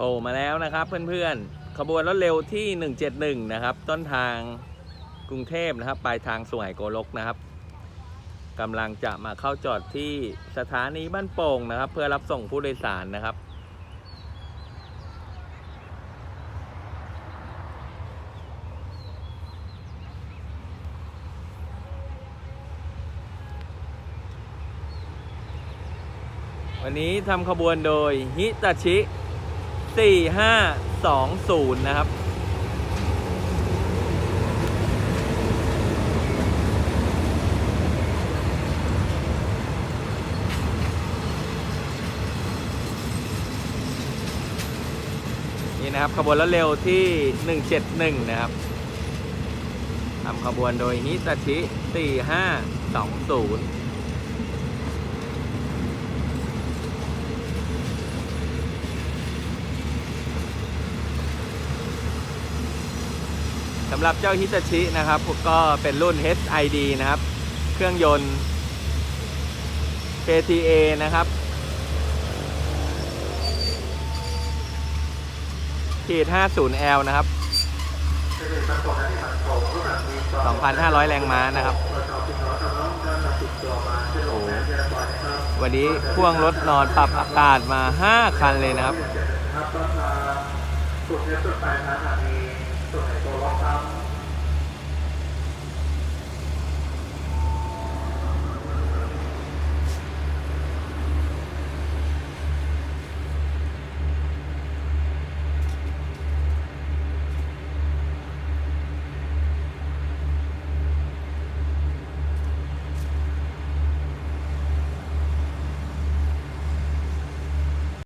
ผล่มาแล้วนะครับเพื่อนๆ ขบวนรถเร็วที่ 171 นะครับ ต้นทางกรุงเทพนะครับ ปลายทางสวยโกลกนะครับกำลังจะมาเข้าจอดที่สถานีบ้านโป่งนะครับ เพื่อรับส่งผู้โดยสารนะครับ วันนี้ทำขบวนโดยฮิตาชิ 4520นะครับ นี่นะครับ ขบวนรถเร็วที่171นะครับทำขบวนโดยฮิตาชิ4520ส สำหรับเจ้าฮิตาชินะครับ ก็เป็นรุ่น HID นะครับ เครื่องยนต์ KTA นะครับขีด 50L นะครับ 2,500 แรงม้านะครับ โอ้โหวันนี้พ่วงรถนอนปรับอากาศมา 5 คันเลยนะครับ